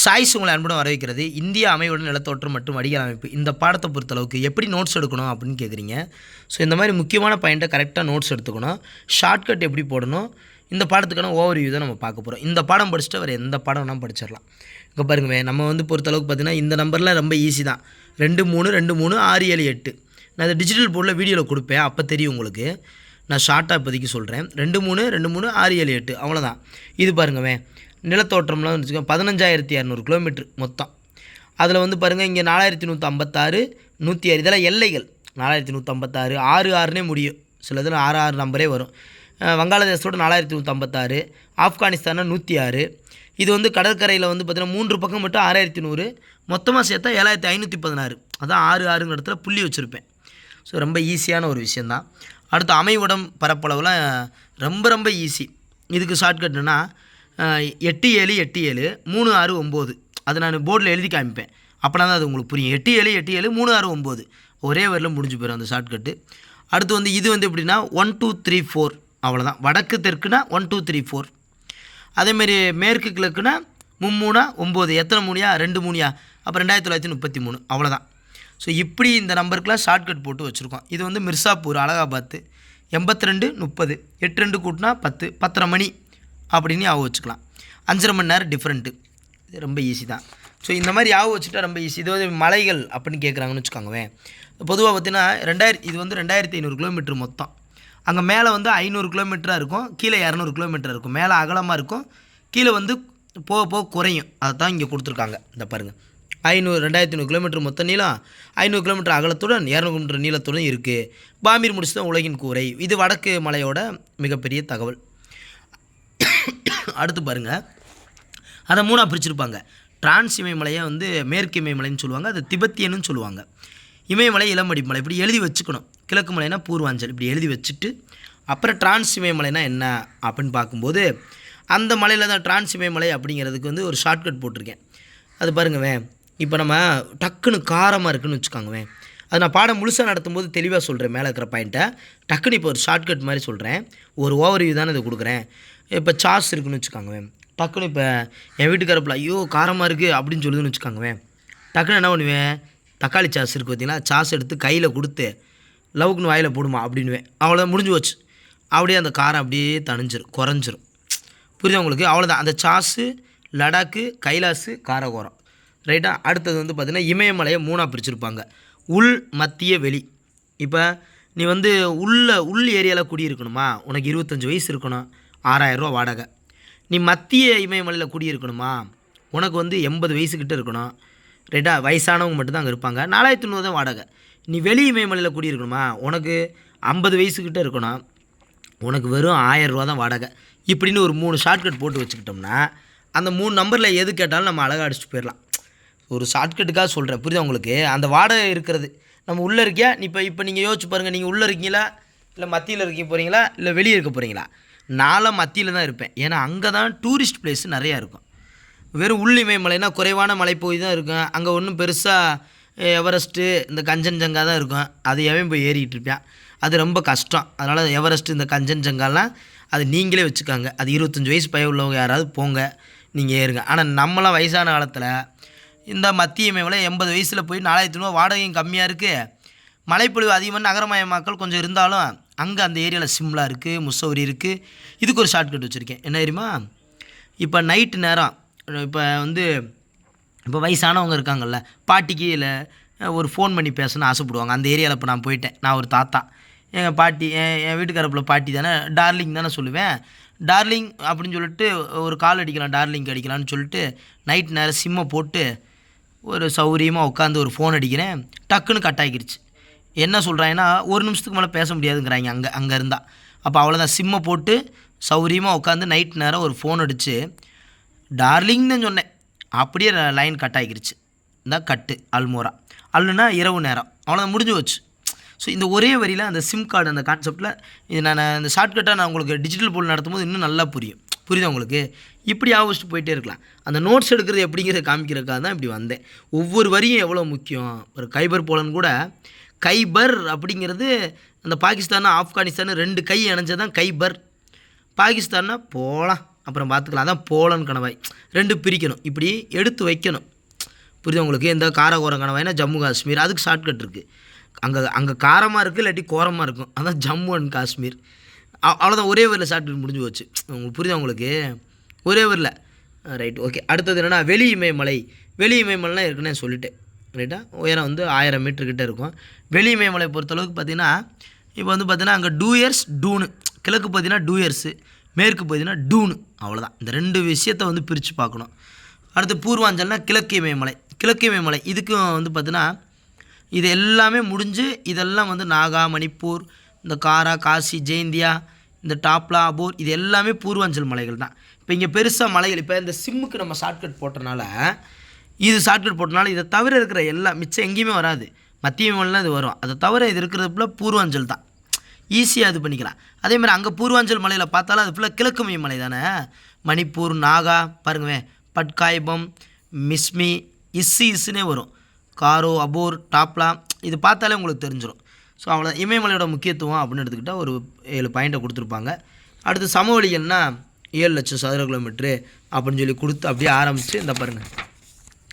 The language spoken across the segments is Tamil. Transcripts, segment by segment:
சாய்ஸ் உங்களை அன்புடன் வரவேற்கிறது. இந்திய அமைவுடன் நிலத்தோற்றம் மற்றும் வடிகால் அமைப்பு. இந்த பாடத்தை பொறுத்தளவுக்கு எப்படி நோட்ஸ் எடுக்கணும் அப்படின்னு கேட்குறீங்க ஸோ இந்த மாதிரி முக்கியமான பாயிண்ட்டை கரெக்டாக நோட்ஸ் எடுத்துக்கணும். ஷார்ட்கட் எப்படி போடணும்? இந்த பாடத்துக்கான ஓவர் வியூ தான் நம்ம பார்க்க போகிறோம் இந்த பாடம் படிச்சுட்டு வேறு எந்த பாடம் வேணால் படிச்சிடலாம். இங்கே பாருங்கவே நம்ம வந்து பொறுத்தளவுக்கு பார்த்தீங்கன்னா இந்த நம்பரில் ரொம்ப ஈஸி தான். ரெண்டு மூணு ரெண்டு மூணு ஆறு ஏழு எட்டு. நான் இந்த டிஜிட்டல் போர்டில் வீடியோவில் கொடுப்பேன். அப்போ தெரியும் உங்களுக்கு. நான் ஷார்ட்டாக இப்போதைக்கு சொல்கிறேன் ரெண்டு மூணு ரெண்டு மூணு ஆறு ஏழு எட்டு. அவ்வளோதான் இது பாருங்கவே நிலத்தோற்றம்லாம் வச்சுக்கோங்க. பதினஞ்சாயிரத்தி இரநூறு கிலோமீட்ரு மொத்தம். அதில் வந்து பாருங்கள் இங்கே நாலாயிரத்தி நூற்றி ஐம்பத்தாறு நூற்றி ஆறு இதெல்லாம் எல்லைகள். நாலாயிரத்தி நூற்றி ஐம்பத்தாறு ஆறு ஆறுனே முடியும். சில இதில் ஆறு ஆறு நம்பரே வரும். வங்காளதேசத்தோட நாலாயிரத்தி நூற்றி ஐம்பத்தாறு ஆப்கானிஸ்தானில் நூற்றி ஆறு. இது வந்து கடற்கரையில் வந்து பார்த்திங்கன்னா மூன்று பக்கம் மட்டும் ஆறாயிரத்தி நூறு. மொத்தமாக சேர்த்தா ஏழாயிரத்தி ஐநூற்றி பதினாறு. அதான் ஆறு ஆறுங்கிற இடத்துல புள்ளி வச்சுருப்பேன். ஸோ ரொம்ப ஈஸியான ஒரு விஷயந்தான் அடுத்து அமைவிடம் பரப்பளவுலாம் ரொம்ப ரொம்ப ஈஸி இதுக்கு ஷார்ட்கட்னா எட்டு ஏழு எட்டு ஏழு மூணு ஆறு ஒம்பது. அதை நான் போர்டில் எழுதி காமிப்பேன். அப்படின்னா தான் அது உங்களுக்கு புரியும். எட்டு ஏழு எட்டு ஏழு மூணு ஆறு ஒம்பது. ஒரே வரியில் முடிஞ்சு போயிடும் அந்த ஷார்ட்கட்டு அடுத்து வந்து இது வந்து எப்படின்னா ஒன் டூ த்ரீ ஃபோர் அவ்வளோதான் வடக்கு தெற்குனா ஒன் டூ த்ரீ ஃபோர் அதேமாரி மேற்கு கிழக்குனா மும்மூணா ஒம்பது. எத்தனை மூணியா? ரெண்டு மூணியா? அப்போ ரெண்டாயிரத்தி தொள்ளாயிரத்தி முப்பத்தி மூணு. அவ்வளோதான் ஸோ இப்படி இந்த நம்பருக்குலாம் ஷார்ட்கட் போட்டு வச்சுருக்கோம். இது வந்து மிர்சாப்பூர் அலகாபாத்து. எண்பத்தி ரெண்டு முப்பது. எட்டு ரெண்டு கூட்டினா பத்து. பத்தரை மணி. அப்படின்னு ஞாபகம் வச்சுக்கலாம். அஞ்சரை மணி நேரம் டிஃப்ரெண்ட்டு இது ரொம்ப ஈஸி தான். ஸோ இந்த மாதிரி ஞாபகம் வச்சுட்டா ரொம்ப ஈஸி இது மலைகள் அப்படின்னு கேட்குறாங்கன்னு வச்சுக்கோங்கவேன் பொதுவாக பார்த்தீங்கன்னா ரெண்டாயிரத்தி இது வந்து ரெண்டாயிரத்தி ஐநூறு கிலோமீட்டர் மொத்தம். அங்கே மேலே வந்து ஐநூறு கிலோமீட்டராக இருக்கும். கீழே இரநூறு கிலோமீட்டர் இருக்கும். மேலே அகலமாக இருக்கும். கீழே வந்து போக போக குறையும். அதை தான் இங்கே கொடுத்துருக்காங்க. இந்த பாருங்கள் ஐநூறு ரெண்டாயிரத்தி ஐநூறு கிலோமீட்டர் மொத்த நீளம் ஐநூறு கிலோமீட்டர் அகலத்துடன் இரநூறு கிலோமீட்டர் நீளத்துடன் இருக்குது பாமீர் முடிச்சு தான் உலகின் கூரை. இது வடக்கு மலையோட மிகப்பெரிய தகவல். அடுத்து பாருங்கள் அதை மூணாக பிரிச்சிருப்பாங்க. டிரான்ஸ் இமயமலையை வந்து மேற்கு இமயமலைன்னு சொல்லுவாங்க. அது திபெத்தியன்னு சொல்லுவாங்க. இமயமலை இளமடி மலை இப்படி எழுதி வச்சுக்கணும். கிழக்கு மலைனா பூர்வாஞ்சல். இப்படி எழுதி வச்சுட்டு அப்புறம் டிரான்ஸ் இமயமலைனா என்ன அப்படின்னு பார்க்கும்போது அந்த மலையில் தான் டிரான்ஸ் இமயமலை அப்படிங்கிறதுக்கு வந்து ஒரு ஷார்ட்கட் போட்டிருக்கேன். அது பாருங்கவேன் இப்போ நம்ம டக்குன்னு காரமாக இருக்குன்னு வச்சுக்கோங்கவேன் அது நான் பாடம் முழுசாக நடத்தும்போது தெளிவாக சொல்கிறேன் மேலே இருக்கிற பாயிண்ட்டை டக்குன்னு இப்போ ஒரு ஷார்ட்கட் மாதிரி சொல்கிறேன் ஒரு ஓவர் வியூ தானே இதை கொடுக்குறேன். இப்போ சாஸ் இருக்குன்னு வச்சுக்கோங்கவேன். டக்குன்னு இப்போ என் வீட்டுக்காரப்பில் ஐயோ காரமாக இருக்குது அப்படின்னு சொல்லுதுன்னு வச்சுக்கோங்கவேன். டக்குன்னு என்ன பண்ணுவேன்? தக்காளி சாஸ் இருக்குது பார்த்தீங்கன்னா சாஸ் எடுத்து கையில் கொடுத்து லவுக்குன்னு வாயில் போடுமா? அப்படின்னுவேன். அவ்வளோதான் முடிஞ்சு போச்சு. அப்படியே அந்த காரம் அப்படியே தணிஞ்சிரும் குறைஞ்சிரும். புரியுது உங்களுக்கு? அவ்வளோதான் அந்த சாஸு லடாக்கு கைலாசு காரகோரம். ரைட்டா? அடுத்தது வந்து பார்த்திங்கன்னா இமயமலையை மூணாக பிரிச்சிருப்பாங்க. உள் மத்திய வெளி. இப்போ நீ வந்து உள்ள உள் ஏரியாவில் குடியிருக்கணுமா? உனக்கு இருபத்தஞ்சி வயசு இருக்கணும். ஆறாயிரரூவா வாடகை. நீ மத்திய இமயமலையில் குடியிருக்கணுமா? உனக்கு வந்து எண்பது வயசுக்கிட்ட இருக்கணும். ரைட்டா வயசானவங்க மட்டும்தான் அங்கே இருப்பாங்க. நாலாயிரத்தி நூறு தான் வாடகை. நீ வெளி இமயமலையில் குடியிருக்கணுமா? உனக்கு ஐம்பது வயசுக்கிட்ட இருக்கணும். உனக்கு வெறும் ஆயரூவா தான் வாடகை. இப்படின்னு ஒரு மூணு ஷார்ட்கட் போட்டு வச்சுக்கிட்டோம்னா அந்த மூணு நம்பரில் எது கேட்டாலும் நம்ம அழகாக அடிச்சுட்டு போயிடலாம். ஒரு ஷார்ட்கட்டுக்காக சொல்கிறேன் புரியுதா உங்களுக்கு? அந்த வாடகை இருக்கிறது. நம்ம உள்ளே இருக்கியா? இப்போ இப்போ நீங்கள் யோசிச்சு பாருங்கள் நீங்கள் உள்ளே இருக்கீங்களா? இல்லை மத்தியில் இருக்க போகிறீங்களா இல்லை வெளியே இருக்க போகிறீங்களா நானும் மத்தியில் தான் இருப்பேன். ஏன்னா அங்கே தான் டூரிஸ்ட் பிளேஸ் நிறையா இருக்கும். வெறும் உள்ளிமை மலைனா குறைவான மலைப்பகுதி தான் இருக்கும். அங்கே ஒன்றும் பெருசாக எவரெஸ்ட்டு இந்த கஞ்சன்ஜங்கா தான் இருக்கும். அது எவன் போய் ஏறிக்கிட்டு இருப்பான் அது ரொம்ப கஷ்டம். அதனால் எவரெஸ்ட்டு இந்த கஞ்சன்ஜங்காலாம் அது நீங்களே வச்சுக்காங்க. அது இருபத்தஞ்சி வயசு பய உள்ளவங்க யாராவது போங்க. நீங்கள் ஏறுங்க. ஆனால் நம்மளாம் வயசான காலத்தில் இந்த மத்திய இமயமலை எண்பது வயசில் போய் நாலாயிரத்தி ரூபா வாடகையும் கம்மியாக இருக்குது மழைப்பொழிவு அதிகமாக நகரமயமாக்கல் கொஞ்சம் இருந்தாலும் அங்கே அந்த ஏரியாவில் சிம்லா இருக்குது முசௌரி இருக்குது இதுக்கு ஒரு ஷார்ட்கட் வச்சுருக்கேன். என்ன தெரியுமா? இப்போ நைட்டு நேரம் இப்போ வந்து இப்போ வயசானவங்க இருக்காங்கல்ல பாட்டிக்கு இல்லை ஒரு ஃபோன் பண்ணி பேசணும்னு ஆசைப்படுவாங்க. அந்த ஏரியாவில் இப்போ நான் போயிட்டேன். நான் ஒரு தாத்தா. எங்கள் பாட்டி என் என் வீட்டுக்காரப்பில் பாட்டி தானே டார்லிங் தானே சொல்லுவேன். டார்லிங் அப்படின்னு சொல்லிட்டு ஒரு கால் அடிக்கலாம் டார்லிங் அடிக்கலாம்னு சொல்லிட்டு நைட் நேரம் சிம்மை போட்டு ஒரு சௌரியமாக உட்காந்து ஒரு ஃபோன் அடிக்கிறேன். டக்குன்னு கட் ஆகிருச்சு. என்ன சொல்கிறாங்கன்னா ஒரு நிமிஷத்துக்கு மேலே பேச முடியாதுங்கிறாங்க. அங்கே அங்கே இருந்தால் அப்போ அவ்வளோதான் சிம்மை போட்டு சௌரியமாக உட்காந்து நைட் நேரம் ஒரு ஃபோன் அடித்து டார்லிங்னு சொன்னேன். அப்படியே லைன் கட் ஆகிருச்சு. இந்த கட்டு அல்மோரா அல்லுனா இரவு நேரம். அவ்வளோதான் முடிஞ்சு போச்சு. ஸோ இந்த ஒரே வரியில் அந்த சிம் கார்டு அந்த கான்செப்டில் இது நான் இந்த ஷார்ட்கட்டாக நான் உங்களுக்கு டிஜிட்டல் போல் நடத்தும்போது இன்னும் நல்லா புரியும். புரியுதா உங்களுக்கு? இப்படி ஆவச்சிட்டு போயிட்டே இருக்கலாம். அந்த நோட்ஸ் எடுக்கிறது எப்படிங்கிறத காமிக்கிறதுக்காக தான் இப்படி வந்தேன். ஒவ்வொரு வரியும் எவ்வளோ முக்கியம்? ஒரு கைபர் போலன்னு கூட கைபர் அப்படிங்கிறது அந்த பாகிஸ்தான் ஆப்கானிஸ்தான் ரெண்டு கை இணைஞ்சதான் கைபர். பாகிஸ்தான்னா போகலாம் அப்புறம் பார்த்துக்கலாம். அதான் போலன் கணவாய். ரெண்டு பிரிக்கணும். இப்படி எடுத்து வைக்கணும். புரியுது உங்களுக்கு? எந்த காரகோரம் கணவாய்னா ஜம்மு காஷ்மீர். அதுக்கு ஷார்ட்கட் இருக்குது அங்கே அங்கே காரமாக இருக்குது இல்லாட்டி கோரமாக இருக்கும். அதான் ஜம்மு அண்ட் காஷ்மீர். அவ்வளோதான் ஒரே வரியில் ஷார்ட்கட் முடிஞ்சு போச்சு. உங்களுக்கு புரியுது உங்களுக்கு? ஒரே வரியில். ரைட் ஓகே அடுத்தது என்னென்னா வெளி இமயமலை. வெளி இமயமலைலாம் இருக்குன்னு சொல்லிட்டேன். ரைட்டா உயரம் வந்து ஆயிரம் மீட்டர்கிட்ட இருக்கும். வெளி இமயமலை பொறுத்தளவுக்கு பார்த்தீங்கன்னா இப்போ வந்து பார்த்தீங்கன்னா அங்கே டூயர்ஸ் டூனு கிழக்கு பார்த்தீங்கன்னா டூயர்ஸு மேற்கு பார்த்தீங்கன்னா டூனு அவ்வளோதான் இந்த ரெண்டு விஷயத்தை வந்து பிரித்து பார்க்கணும். அடுத்து பூர்வாஞ்சல்னா கிழக்கு இமயமலை கிழக்கு இமயமலை இதுக்கும் வந்து பார்த்தீங்கன்னா இது எல்லாமே முடிஞ்சு இதெல்லாம் வந்து நாகா மணிப்பூர் இந்த காரா காசி ஜெயந்தியா இந்த டாப்லா அபோர் இது எல்லாமே பூர்வாஞ்சல் மலைகள் தான். இப்போ இங்கே பெருசாக மலைகள் இப்போ இந்த சிம்முக்கு நம்ம ஷார்ட்கட் போட்டனால இது ஷார்ட்கட் போட்டனால இதை தவிர இருக்கிற எல்லா மிச்சம் எங்கேயுமே வராது. மத்திய மலைலாம் இது வரும். அதை தவிர இது இருக்கிறது ஃபுல்லாக பூர்வாஞ்சல் தான். ஈஸியாக இது பண்ணிக்கலாம். அதே மாதிரி அங்கே பூர்வாஞ்சல் மலையில் பார்த்தாலும் அது ஃபுல்லாக கிழக்கு மைய மலை தானே? மணிப்பூர் நாகா பாருங்கவே பட்காய்பம் மிஸ்மி இஸ்ஸு இஸ்ஸுனே வரும். காரோ அபோர் டாப்லா இது பார்த்தாலே உங்களுக்கு தெரிஞ்சிடும் ஸோ அவ்வளோ இமயமலையோட முக்கியத்துவம் அப்படின்னு எடுத்துக்கிட்டால் ஒரு ஏழு பாயிண்ட்டை கொடுத்துருப்பாங்க. அடுத்து சமவெளிகள்னால் ஏழு லட்சம் சதுர கிலோமீட்ரு அப்படின்னு சொல்லி கொடுத்து அப்படியே ஆரம்பித்து இந்த பாருங்கள்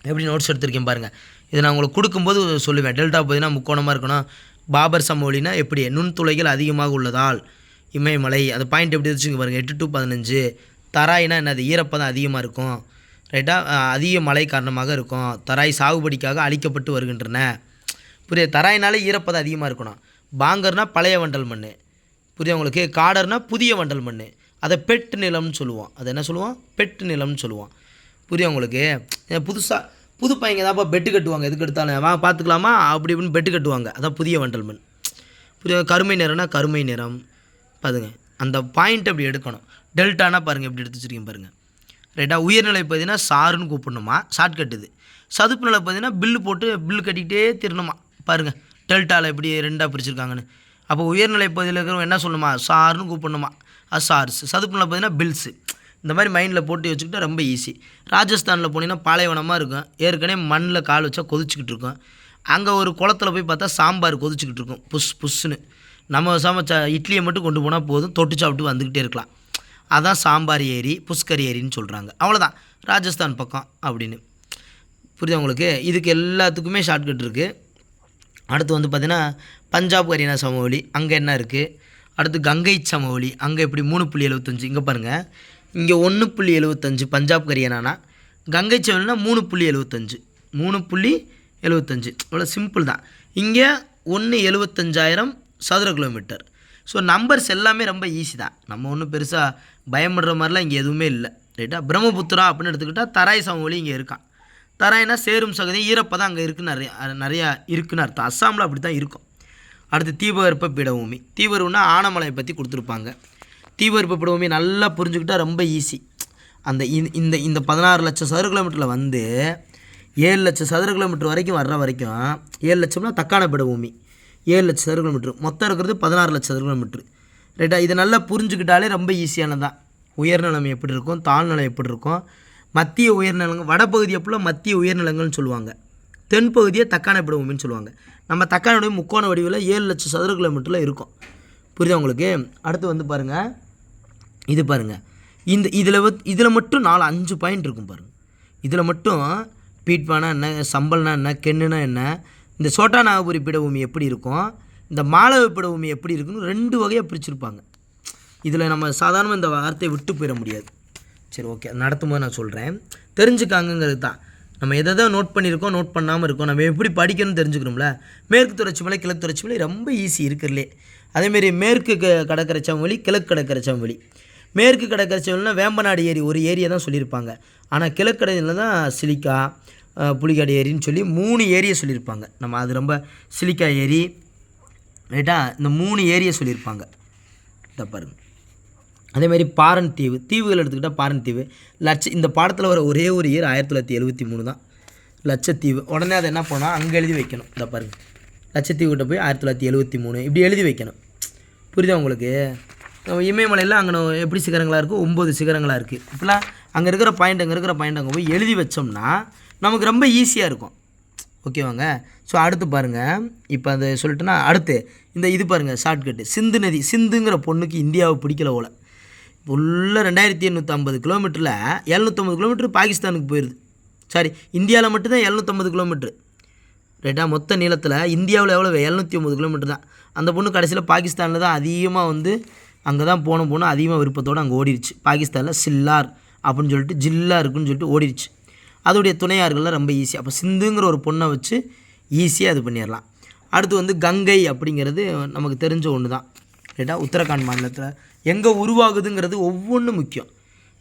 எப்படி நோட்ஸ் எடுத்திருக்கேன் பாருங்கள் இதை நான் உங்களுக்கு கொடுக்கும்போது சொல்லுவேன். டெல்டா பார்த்தீங்கன்னா முக்கோணமாக இருக்கணும். பாபர் சமவெளினா எப்படி? நுண்துளைகள் அதிகமாக உள்ளதால் இமயமலை. அந்த பாயிண்ட் எப்படி வச்சுங்க பாருங்கள் எட்டு டு பதினஞ்சு. தராய்னா என்னது? ஈரப்பதம் அதிகமாக இருக்கும். ரைட்டா அதிக மழை காரணமாக இருக்கும். தராய் சாகுபடிக்காக அழிக்கப்பட்டு வருகின்றன. புரிய தராய்னாலே ஈரப்பதம் அதிகமாக இருக்கணும். பாங்கர்னால் பழைய வண்டல் மண் புரிய உங்களுக்கு? காடர்னால் புதிய வண்டல் மண் அதை பெட்டு நிலம்னு சொல்லுவோம். அதை என்ன சொல்லுவோம்? பெட்டு நிலம்னு சொல்லுவோம். புரிய உங்களுக்கு? புதுசாக புது பையங்க தான்ப்பா பெட்டு கட்டுவாங்க எதுக்கு எடுத்தாலும். வா பார்த்துக்கலாமா அப்படி இப்படின்னு பெட்டு கட்டுவாங்க. அதான் புதிய வண்டல்மன் புதிய கருமை நிறம்னா கருமை நிறம். பாருங்க அந்த பாயிண்ட் அப்படி எடுக்கணும். டெல்டானா பாருங்கள் எப்படி எடுத்து வச்சிருக்கீங்க பாருங்கள் ரைட்டா உயர்நிலை பார்த்தீங்கன்னா சாருன்னு கூப்பிடணுமா? ஷார்ட்கட் இது. சதுப்பு நிலை பார்த்தீங்கன்னா பில்லு போட்டு பில்லு கட்டிக்கிட்டே திருணுமா பாருங்கள் டெல்டாவில் எப்படி ரெண்டாக பிரிச்சிருக்காங்கன்னு. அப்போ உயர்நிலை பகுதியில் இருக்கிறவங்க என்ன சொல்லணுமா? சார்னு கூப்பிடணுமா? அது சார்ஸ். சதுப்பு நிலை பார்த்தீங்கன்னா பில்ஸு இந்த மாதிரி மைண்டில் போட்டு வச்சுக்கிட்டா ரொம்ப ஈஸி ராஜஸ்தானில் போனீங்கன்னா பாலைவனமாக இருக்கும். ஏற்கனவே மண்ணில் கால் வச்சா கொதிச்சுக்கிட்டு இருக்கும். அங்கே ஒரு குளத்துல போய் பார்த்தா சாம்பார் கொதிச்சுக்கிட்டு இருக்கும். புஷ் புஷ்ஷுன்னு நம்ம சமைச்ச இட்லியை மட்டும் கொண்டு போனால் போதும். தொட்டு சாப்பிட்டு வந்துக்கிட்டே இருக்கலாம். அதான் சாம்பார் ஏரி புஷ்கர் ஏரின்னு சொல்கிறாங்க அவ்வளோதான் ராஜஸ்தான் பக்கம் அப்படின்னு. புரியுதா உங்களுக்கு? இதுக்கு எல்லாத்துக்குமே ஷார்ட்கட் இருக்குது அடுத்து வந்து பார்த்திங்கன்னா பஞ்சாப் ஹரியானா சமவெளி. அங்கே என்ன இருக்குது அடுத்து கங்கை சமவெளி. அங்கே இப்படி மூணு புள்ளி எழுபத்தஞ்சு இங்கே பாருங்கள் இங்கே ஒன்று புள்ளி எழுபத்தஞ்சு பஞ்சாப் ஹரியானானா கங்கை சமவெளினா மூணு புள்ளி எழுபத்தஞ்சு மூணு புள்ளி எழுபத்தஞ்சு இவ்வளோ சிம்பிள் தான். இங்கே ஒன்று எழுபத்தஞ்சாயிரம் சதுர கிலோமீட்டர் ஸோ நம்பர்ஸ் எல்லாமே ரொம்ப ஈஸி தான். நம்ம ஒன்றும் பெருசாக பயப்படுற மாதிரிலாம் இங்கே எதுவுமே இல்லை. ரைட்டா பிரம்மபுத்திரா அப்படின்னு எடுத்துக்கிட்டால் தராய் சமவெளி இங்கே இருக்கான். தராய்னா சேரும் சகதி ஈரப்பதம் அங்கே இருக்குன்னு நிறையா நிறையா இருக்குன்னு அர்த்தம். அஸ்ஸாமில் அப்படி தான் இருக்கும். அடுத்து தீபகற்ப பீடபூமி. தீபருன்னா ஆனமலையை பற்றி கொடுத்துருப்பாங்க. தீவிரப்பு பீடபூமி நல்லா புரிஞ்சுக்கிட்டால் ரொம்ப ஈஸி அந்த இந்த- இந்த இந்த பதினாறு லட்சம் சதுர கிலோமீட்டரில் வந்து ஏழு லட்சம் சதுர கிலோமீட்டர் வரைக்கும் வர்ற வரைக்கும் ஏழு லட்சம்னா தக்கான பீடபூமி ஏழு லட்சம் சதுர கிலோமீட்டர் மொத்தம் இருக்கிறது பதினாறு லட்சம் சதுர கிலோமீட்டர் ரைட்டா இதை நல்லா புரிஞ்சுக்கிட்டாலே ரொம்ப ஈஸியானதான் உயர்நிலம் எப்படி இருக்கும்? தாழ்நிலம் எப்படி இருக்கும்? மத்திய உயர்நிலங்கள் வடபகுதி ஃபுல்லாக மத்திய உயர்நிலங்கள்னு சொல்லுவாங்க. தென்பகுதியை தக்காண பீடபூமின்னு சொல்லுவாங்க. நம்ம தக்கானுடைய முக்கோண வடிவில் ஏழு லட்சம் சதுர கிலோமீட்டரில் இருக்கும். புரியுதா உங்களுக்கு? அடுத்து வந்து பாருங்கள் இது பாருங்கள் இந்த இதில் இதில் மட்டும் நாலு அஞ்சு பாயிண்ட் இருக்கும் பாருங்கள் இதில் மட்டும் பீட்பானா என்ன சம்பல்னா என்ன கென்னுனா என்ன இந்த சோட்டா நாகபுரி பீடபூமி எப்படி இருக்கும் இந்த மாலவ பீடபூமி எப்படி இருக்குன்னு ரெண்டு வகையாக பிரிச்சிருப்பாங்க. இதில் நம்ம சாதாரணமாக இந்த வார்த்தையை விட்டு போயிட முடியாது. சரி ஓகே. நடத்தும் போது நான் சொல்கிறேன் தெரிஞ்சுக்காங்கங்கிறது தான். நம்ம எதை தான் நோட் பண்ணியிருக்கோம் நோட் பண்ணாமல் இருக்கோம் நம்ம எப்படி படிக்கணும்னு தெரிஞ்சுக்கணும்ல மேற்கு தொடர்ச்சி மலை கிழக்கு தொடர்ச்சி மலை ரொம்ப ஈஸி இருக்கிறதுலே. அதேமாரி மேற்கு க- கடற்கரை சமவெளி கிழக்கு கடற்கரை சமவெளி மேற்கு கடற்கரை சமவெளினா வேம்பநாடு ஏரி ஒரு ஏரியை தான் சொல்லியிருப்பாங்க. ஆனால் கிழக்கடையில் தான் சிலிக்கா அஹ், புலிக்காடு ஏரின்னு சொல்லி மூணு ஏரியை சொல்லியிருப்பாங்க. நம்ம அது ரொம்ப சிலிக்கா ஏரி ரைட்டா? இந்த மூணு ஏரியை சொல்லியிருப்பாங்க. இதை பாருங்க. அதேமாதிரி பாரன் தீவு தீவுகள் எடுத்துக்கிட்டால் பாரன் தீவு. லட்ச இந்த பாடத்தில் வர ஒரே ஒரு இயர் ஆயிரத்தி தொள்ளாயிரத்தி எழுபத்தி மூணு தான். லட்சத்தீவு. உடனே அதை என்ன பண்ணால் அங்கே எழுதி வைக்கணும். இதை பாருங்க. லட்சத்தீவுகிட்ட போய் ஆயிரத்தி தொள்ளாயிரத்தி எழுபத்தி மூணு இப்படி எழுதி வைக்கணும். புரியுதா உங்களுக்கு? இமயமலையில் அங்கே எப்படி சிகரங்களாக இருக்குது ஒம்பது சிகரங்களாக இருக்குது இப்போலாம் அங்கே இருக்கிற பாயிண்ட் அங்கே இருக்கிற பாயிண்ட் அங்கே போய் எழுதி வச்சோம்னா நமக்கு ரொம்ப ஈஸியாக இருக்கும். ஓகேவாங்க ஸோ அடுத்து பாருங்கள் இப்போ அதை சொல்லிட்டுனா அடுத்து இந்த இது பாருங்கள் ஷார்ட்கட்டு சிந்து நதி சிந்துங்கிற பொண்ணுக்கு இந்தியாவை பிடிக்கல போல. உள்ள ரெண்டாயிரத்தி எண்ணூற்றம்பது கிலோமீட்டரில் எழுநூற்றம்பது கிலோமீட்டர் பாகிஸ்தானுக்கு போயிடுது சாரி இந்தியாவில் மட்டும்தான் எழுநூற்றம்பது கிலோமீட்ரு ரைட்டா மொத்த நீளத்தில் இந்தியாவில் எவ்வளோ எழுநூற்றி ஒம்பது கிலோமீட்டர் தான். அந்த பொண்ணு கடைசியில் பாகிஸ்தானில் தான் அதிகமாக வந்து அங்கே தான் போன போனால் அதிகமாக விருப்பத்தோடு அங்கே ஓடிடுச்சு பாகிஸ்தானில் சில்லார் அப்படின்னு சொல்லிட்டு ஜில்லா இருக்குன்னு சொல்லிட்டு ஓடிடுச்சு அதோடைய துணையார்கள்லாம் ரொம்ப ஈஸி அப்போ சிந்துங்கிற ஒரு பொண்ணை வச்சு ஈஸியாக இது பண்ணிடலாம். அடுத்து வந்து கங்கை அப்படிங்கிறது நமக்கு தெரிஞ்ச ஒன்று தான் ரைட்டா உத்தரகாண்ட் மாநிலத்தில் எங்கே உருவாகுதுங்கிறது ஒவ்வொன்றும் முக்கியம்.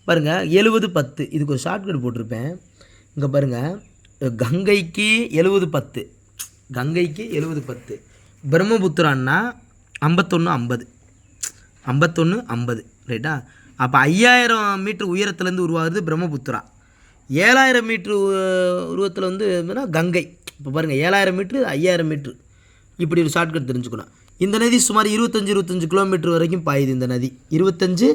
பாருங்கள் எழுபது பத்து. இதுக்கு ஒரு ஷார்ட்கட் போட்டிருப்பேன். இங்கே பாருங்கள் கங்கைக்கு எழுபது பத்து. கங்கைக்கு எழுபது பத்து. பிரம்மபுத்திரான்னா ஐம்பத்தொன்று ஐம்பது. ஐம்பத்தொன்று ஐம்பது. ரைட்டா அப்போ ஐயாயிரம் மீட்ரு உயரத்துலேருந்து உருவாகுது பிரம்மபுத்திரா. ஏழாயிரம் மீட்ரு உருவத்தில் வந்து என்னன்னா கங்கை. இப்போ பாருங்கள் ஏழாயிரம் மீட்ரு ஐயாயிரம் மீட்ரு இப்படி ஒரு ஷார்ட்கட் தெரிஞ்சுக்கணும். இந்த நதி சுமார் இருபத்தஞ்சி இருபத்தஞ்சு கிலோமீட்டர் வரைக்கும் பாயுது இந்த நதி. இருபத்தஞ்சு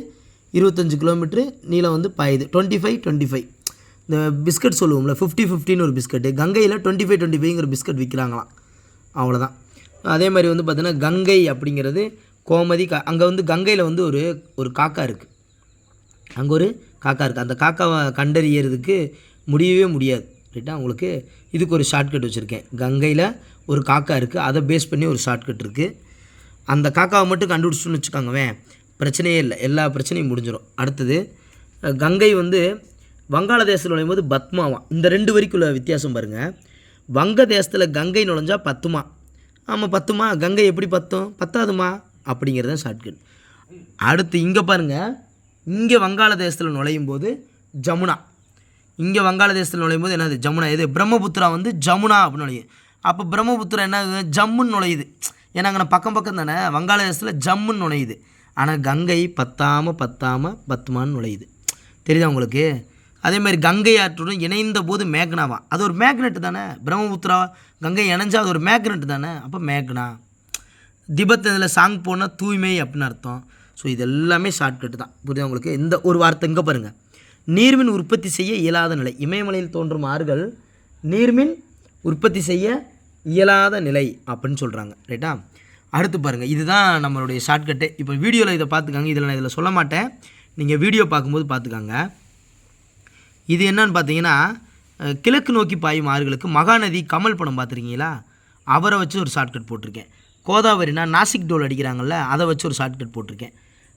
இருபத்தஞ்சு கிலோமீட்ரு நீளம் வந்து பாயுது. டுவெண்ட்டி ஃபைவ் டுவெண்ட்டி ஃபைவ் இந்த பிஸ்கட் சொல்லுவோம்ல ஃபிஃப்டி ஃபிஃப்டின்னு ஒரு பிஸ்கட்டு கங்கையில் டுவெண்ட்டி ஃபைவ் டுவெண்ட்டி ஃபைவ்ங்கிற பிஸ்கட் விற்கிறாங்களாம் அவ்வளோதான் அதே மாதிரி வந்து பார்த்தீங்கன்னா கங்கை அப்படிங்கிறது கோமதி கா அங்கே வந்து கங்கையில் வந்து ஒரு ஒரு காக்கா இருக்குது அங்கே ஒரு காக்கா இருக்குது அந்த காக்காவை கண்டறியறதுக்கு முடியவே முடியாது. ரைட்டா உங்களுக்கு இதுக்கு ஒரு ஷார்ட்கட் வச்சுருக்கேன். கங்கையில் ஒரு காக்கா இருக்குது அதை பேஸ் பண்ணி ஒரு ஷார்ட்கட் இருக்குது அந்த காக்காவை மட்டும் கண்டுபிடிச்சோன்னு வச்சுக்கோங்கவேன் பிரச்சனையே இல்லை. எல்லா பிரச்சனையும் முடிஞ்சிடும் அடுத்தது கங்கை வந்து வங்காளதேசத்தில் நுழையும் போது பத்மாவா? இந்த ரெண்டு வரைக்குள்ள வித்தியாசம் பாருங்கள் வங்கதேசத்தில் கங்கை நுழைஞ்சா பத்துமா? ஆமாம் பத்துமா? கங்கை எப்படி பத்தும்? பத்தாதுமா? அப்படிங்கிறது தான் ஷார்ட்கட் அடுத்து இங்கே பாருங்கள் இங்கே வங்காளதேசத்தில் நுழையும் போது ஜமுனா. இங்கே வங்காளதேசத்தில் நுழையும் போது என்னது? ஜமுனா. எது பிரம்மபுத்திரா வந்து ஜமுனா அப்படின்னு நுழையுது. அப்போ பிரம்மபுத்திரா என்ன ஜம்முன்னு நுழையுது. ஏன்னா அங்கே பக்கம் பக்கம் தானே? வங்காளதேசத்தில் ஜம்முன்னு நுழையுது. ஆனால் கங்கை பத்தாமல் பத்தாமல் பத்துமான்னு நுழையுது. தெரியுதா உங்களுக்கு? அதே மாதிரி கங்கை ஆற்றுடன் இணைந்த போது மேக்னாவா? அது ஒரு மேக்னெட் தானே? பிரம்மபுத்திரா கங்கை இணைஞ்சா அது ஒரு மேக்னெட் தானே? அப்போ மேக்னா. திபத் இதில் சாங் போனால் தூய்மை அப்படின்னு அர்த்தம். ஸோ இது எல்லாமே ஷார்ட்கட் தான். புரியுது உங்களுக்கு? இந்த ஒரு வார்த்தை இங்கே பாருங்கள் நீர்மின் உற்பத்தி செய்ய இயலாத நிலை. இமயமலையில் தோன்றும் ஆறுகள் நீர்மின் உற்பத்தி செய்ய இயலாத நிலை அப்படின்னு சொல்கிறாங்க ரைட்டா அடுத்து பாருங்கள் இதுதான் நம்மளுடைய ஷார்ட்கட்டு இப்போ வீடியோவில் இதை பார்த்துக்காங்க. இதில் நான் இதில் சொல்ல மாட்டேன். நீங்கள் வீடியோ பார்க்கும்போது பார்த்துக்காங்க. இது என்னன்னு பார்த்தீங்கன்னா கிழக்கு நோக்கி பாயும் ஆறுகளுக்கு மகாநதி கமல் படம் பார்த்துருக்கீங்களா? அவரை வச்சு ஒரு ஷார்ட்கட் போட்டிருக்கேன். கோதாவரினா நாசிக் டோல் அடிக்கிறாங்கல்ல அதை வச்சு ஒரு ஷார்ட்கட் போட்டிருக்கேன்.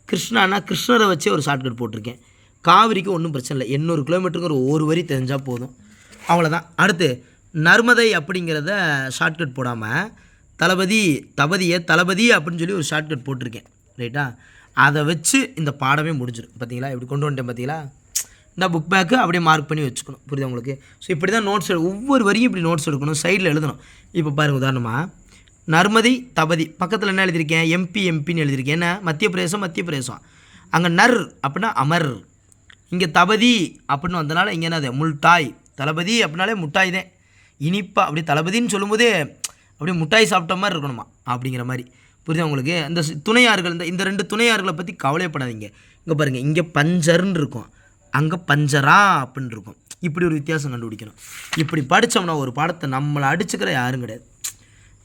கிருஷ்ணானா கிருஷ்ணரை வச்சே ஒரு ஷார்ட்கட் போட்டிருக்கேன். காவிரிக்கு ஒன்றும் பிரச்சனை இல்லை. எண்ணூறு கிலோமீட்டருக்கு ஒரு ஒரு வரி தெரிஞ்சால் போதும். அவ்வளோதான் அடுத்து நர்மதை அப்படிங்கிறத ஷார்ட்கட் போடாமல் தளபதி தபதியை தளபதி அப்படின்னு சொல்லி ஒரு ஷார்ட்கட் போட்டிருக்கேன். ரைட்டா? அதை வச்சு இந்த பாடமே முடிஞ்சிடும். பார்த்தீங்களா? இப்படி கொண்டு வந்துட்டேன் பார்த்தீங்களா? இந்த புக் பேக்கு அப்படியே மார்க் பண்ணி வச்சுக்கணும். புரியுது உங்களுக்கு? ஸோ இப்படி தான் நோட்ஸ் ஒவ்வொரு வரியும் இப்படி நோட்ஸ் எடுக்கணும். சைடில் எழுதணும். இப்போ பாருங்கள் உதாரணமாக நர்மதி தபதி. பக்கத்தில் என்ன எழுதியிருக்கேன்? எம்பி எம்பின்னு எழுதியிருக்கேன். என்ன? மத்திய பிரதேசம் மத்திய பிரதேசம் அங்கே நர் அப்படின்னா அமர். இங்கே தபதி அப்படின்னு வந்தனால இங்கே என்னது? முல்டாய் தளபதி அப்படின்னாலே முட்டாய் தான். இனிப்பா அப்படி தளபதின்னு சொல்லும்போதே அப்படியே முட்டாய் சாப்பிட்ட மாதிரி இருக்கணுமா? அப்படிங்கிற மாதிரி. புரியுதா உங்களுக்கு? இந்த துணையார்கள் இந்த இந்த ரெண்டு துணையார்களை பற்றி கவலைப்படாதீங்க. இங்கே பாருங்கள் இங்கே பஞ்சர்னு இருக்கும். அங்கே பஞ்சரா அப்படின்னு இருக்கும். இப்படி ஒரு வித்தியாசம் கண்டுபிடிக்கணும். இப்படி படித்தோம்னா ஒரு பாடத்தை நம்மளை அடிச்சுக்கிற யாரும் கிடையாது.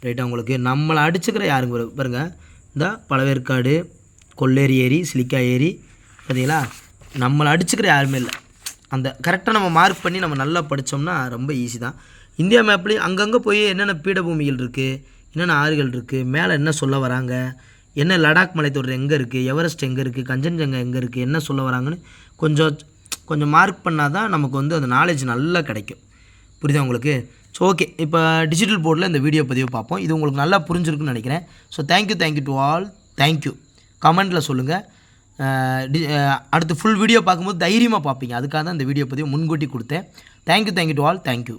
ரைட்டா உங்களுக்கு நம்மளை அடிச்சுக்கிற யாருங்க பாருங்கள் பாருங்க. இந்த பழவேற்காடு கொல்லேரி ஏரி சிலிக்கா ஏரி பார்த்தீங்களா நம்மளை அடிச்சுக்கிற யாருமே இல்லை. அந்த கரெக்டாக நம்ம மார்க் பண்ணி நம்ம நல்லா படித்தோம்னா ரொம்ப ஈஸி தான். இந்தியா மேப்லேயும் அங்கங்கே போய் என்னென்ன பீடபூமிகள் இருக்குது என்னென்ன ஆறுகள் இருக்குது மேலே என்ன சொல்ல வராங்க என்ன லடாக் மலைத்தொடர் எங்கே இருக்குது எவரெஸ்ட் எங்கே இருக்குது கஞ்சன்ஜங்கா எங்கே இருக்குது என்ன சொல்ல வராங்கன்னு கொஞ்சம் கொஞ்சம் மார்க் பண்ணால் தான் நமக்கு வந்து அந்த நாலேஜ் நல்லா கிடைக்கும். புரியுதா உங்களுக்கு? ஸோ ஓகே இப்போ டிஜிட்டல் போர்டில் இந்த வீடியோ பதிவு பார்ப்போம். இது உங்களுக்கு நல்லா புரிஞ்சிருக்குன்னு நினைக்கிறேன். So thank you thank you to all thank you கமெண்ட்டில் சொல்லுங்கள் அடுத்து ஃபுல் வீடியோ பார்க்கும்போது தைரியமாக பார்ப்பீங்க. அதுக்காக தான் இந்த வீடியோ பதிவு முன்கூட்டி கொடுத்தேன். Thank you thank you to all thank you